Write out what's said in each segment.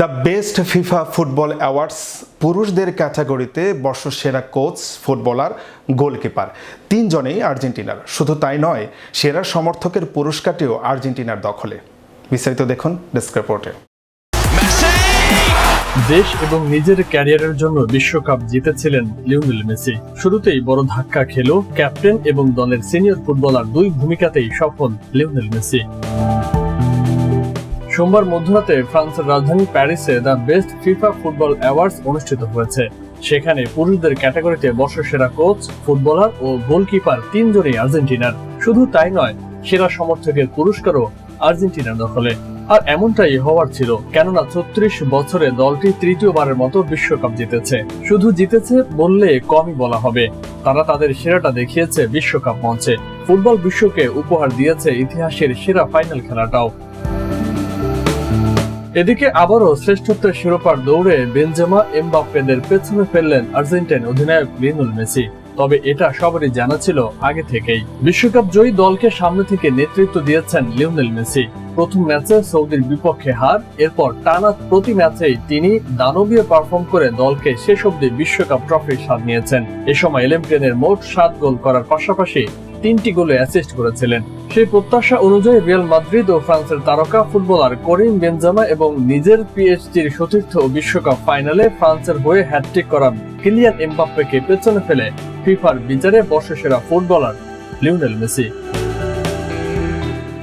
The best FIFA football awards পুরুষদের ক্যাটাগরিতে বর্ষসেরা কোচ ফুটবলার গোলকিপার তিনজনেই আর্জেন্টিনার, শুধু তাই নয়, সেরা সমর্থকের পুরস্কারটিও আর্জেন্টিনার দখলে। বিস্তারিত দেখুন ডেস্ক রিপোর্টে। দেশ এবং নিজের ক্যারিয়ারের জন্য বিশ্বকাপ জিতেছিলেন লিওনেল মেসি। শুরুতেই বড় ধাক্কা খেল ক্যাপ্টেন এবং দলের সিনিয়র ফুটবলার দুই ভূমিকাতেই সফল লিওনেল মেসি। সোমবার মধ্যরাতে ফ্রান্সের রাজধানী প্যারিসে the best FIFA football awards অনুষ্ঠিত হয়েছে। সেখানে পুরুষদের ক্যাটাগরিতে বর্ষসেরা কোচ, ফুটবলার ও গোলকিপার তিনজনই আর্জেন্টিনার। শুধু তাই নয়, সেরা সমর্থকের পুরস্কারও আর্জেন্টিনার দখলে। আর এমনটাই হওয়ার ছিল, কেননা ছত্রিশ বছরে দলটি তৃতীয়বারের মতো বিশ্বকাপ জিতেছে। শুধু জিতেছে বললে কমই বলা হবে। তারা তাদের সেরাটা দেখিয়েছে বিশ্বকাপ মঞ্চে। ফুটবল বিশ্বকে উপহার দিয়েছে ইতিহাসের সেরা ফাইনাল খেলাটাও। এদিকে আবারও শ্রেষ্ঠত্বের শিরোপার দৌড়ে বেনজেমা, এমবাপ্পেদের পেছনে ফেললেন আর্জেন্টাইন অধিনায়ক লিওনেল মেসি। তবে এটা সবারই জানা ছিল আগে থেকেই। বিশ্বকাপ জয়ী দলকে সামনে থেকে নেতৃত্ব দিয়েছেন লিওনেল মেসি। প্রথম ম্যাচে সৌদির বিপক্ষে হার, এরপর টানা প্রতি ম্যাচেই তিনি দানবীয় পারফর্ম করে দলকে শেষ অব্দি বিশ্বকাপ ট্রফির স্বাদ নিয়েছেন। এ সময় এলেমপ্রেনের মোট সাত গোল করার পাশাপাশি তিনটি গোলে অ্যাসিস্ট করেছিলেন। সেই প্রত্যাশা অনুযায়ী রিয়াল মাদ্রিদ ও ফ্রান্সের তারকা ফুটবলার করিম বেনজামা এবং নিজের পিএইচডির সতীর্থ বিশ্বকাপ ফাইনালে ফ্রান্সের হয়ে হ্যাটট্রিক করা কিলিয়ান এমবাপ্পেকে পেছনে ফেলে ফিফার বিচারে বর্ষসেরা ফুটবলার লিওনেল মেসি।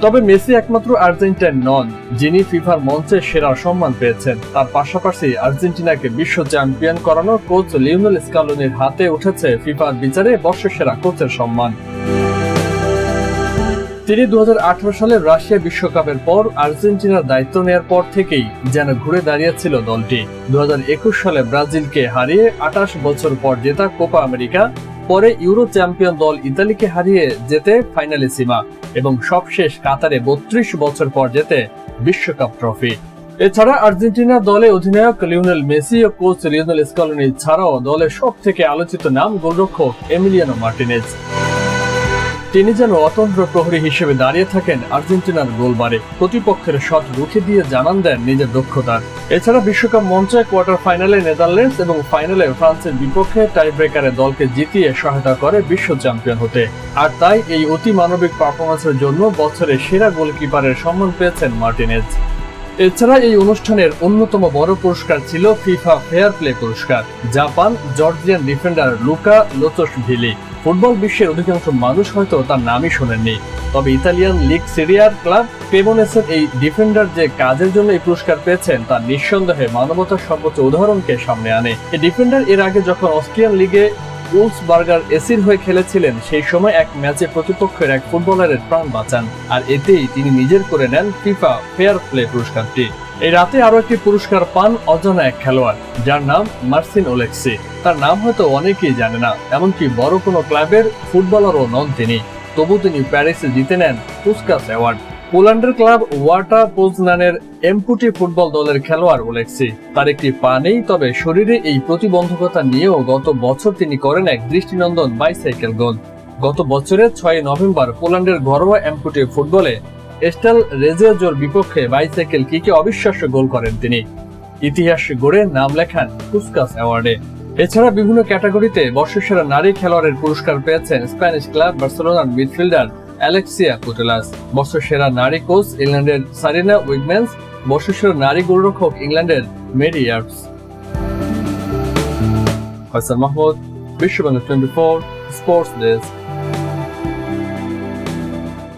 তবে মেসি একমাত্র আর্জেন্টাইন নন, যিনি ফিফার মঞ্চে সেরা সম্মান পেয়েছেন। তার পাশাপাশি আর্জেন্টিনাকে বিশ্ব চ্যাম্পিয়ন করানো কোচ লিওনেল স্কালোনির হাতে উঠেছে ফিফার বিচারে বর্ষসেরা কোচের সম্মান। তিনি দু সালের রাশিয়া বিশ্বকাপের পর আর্জেন্টিনার দায়িত্ব নেয়ার পর থেকেই যেন ঘুরে দাঁড়িয়েছিল দলটি। দু সালে ব্রাজিলকে হারিয়ে আঠাশ বছর পর জেতা কোপা আমেরিকা, পরে ইউরো চ্যাম্পিয়ন দল ইতালিকে হারিয়ে যেতে ফাইনালে সীমা, এবং সবশেষ কাতারে বত্রিশ বছর পর যেতে বিশ্বকাপ ট্রফি। এছাড়া আর্জেন্টিনা দলে অধিনায়ক লিওনেল মেসি ও কোচ লিওনেল স্কলনি ছাড়াও দলের সব থেকে আলোচিত নাম গোলরক্ষক এমিলিয়ানো মার্টিনেজ। তিনি যেন অতন্ত্র প্রহরী হিসেবে দাঁড়িয়ে থাকেন আর্জেন্টিনার গোলবারে। প্রতিপক্ষের শট রুখে দিয়ে জানান দেন নিজের দক্ষতার এছাড়া বিশ্বকাপ মঞ্চে কোয়ার্টার ফাইনালে নেদারল্যান্ডস এবং ফাইনালে ফ্রান্সের বিপক্ষে টাই ব্রেকারে দলকে জিতিয়ে সহায়তা করে বিশ্ব চ্যাম্পিয়ন হতে। আর তাই এই অতি মানবিক পারফরমেন্সের জন্য বছরের সেরা গোলকিপারের সম্মান পেয়েছেন মার্টিনেজ। এছাড়া এই অনুষ্ঠানের অন্যতম বড় পুরস্কার ছিল ফিফা ফেয়ার প্লে পুরস্কার। Japan Georgian defender Luka Lochoshvili football বিশ্বের অধিকাংশ মানুষ হয়তো তার নামই শোনেননি। তবে ইতালিয়ান লিগ সিরিয়ার ক্লাব পেমোনেসের এই ডিফেন্ডার যে কাজের জন্য এই পুরস্কার পেয়েছেন, তা নিঃসন্দেহে মানবতার সর্বোচ্চ উদাহরণকে সামনে আনে। এই ডিফেন্ডার এর আগে যখন অস্ট্রিয়ান লিগে উলস বার্গার এসির হয়ে খেলেছিলেন, সেই সময় এক ম্যাচে প্রতিপক্ষের এক ফুটবলারের প্রাণ বাঁচান, আর এতেই তিনি নিজের করে নেন ফিফা ফেয়ার প্লে পুরস্কারটি। এই রাতে আরও একটি পুরস্কার পান অজানা এক খেলোয়াড়, যার নাম মার্সিন ওলেক্সি। তার নাম হয়তো অনেকেই জানে না, এমনকি বড় কোনো ক্লাবের ফুটবলারও নন তিনি। তবু তিনি প্যারিসে জিতে নেন পুস্কাস অ্যাওয়ার্ড। পোল্যান্ডের ক্লাব ওয়াটা পোজনানের এমপুটি ফুটবল দলের খেলোয়াড় ওলেক্সি। তার একটি পা নেই, তবে শরীরে এই প্রতিবন্ধকতা নিয়েও গত বছর তিনি করেন এক দৃষ্টিনন্দন বাইসাইকেল গোল। গত বছরের ছয় নভেম্বর পোল্যান্ডের ঘরোয়া এমপুটি ফুটবলে এস্টাল রেজিওজোর বিপক্ষে বাইসাইকেল কিকে অবিশ্বাস্য গোল করেন তিনি। ইতিহাস গড়ে নাম লেখান পুস্কাস অ্যাওয়ার্ডে। এছাড়া বিভিন্ন ক্যাটাগরিতে বর্ষসেরা নারী খেলোয়াড়ের পুরস্কার পেয়েছেন স্প্যানিশ ক্লাব বার্সেলোনার মিডফিল্ডার অ্যালেক্সিয়া পুটেলাস বর্ষসেরা নারী কোচ ইংল্যান্ডের সারিনা উইগম্যান্স বর্ষসেরা নারী গোলরক্ষক ইংল্যান্ডের Mary Earps Hasan Mahmud, Bishwabangla twenty four, sports desk.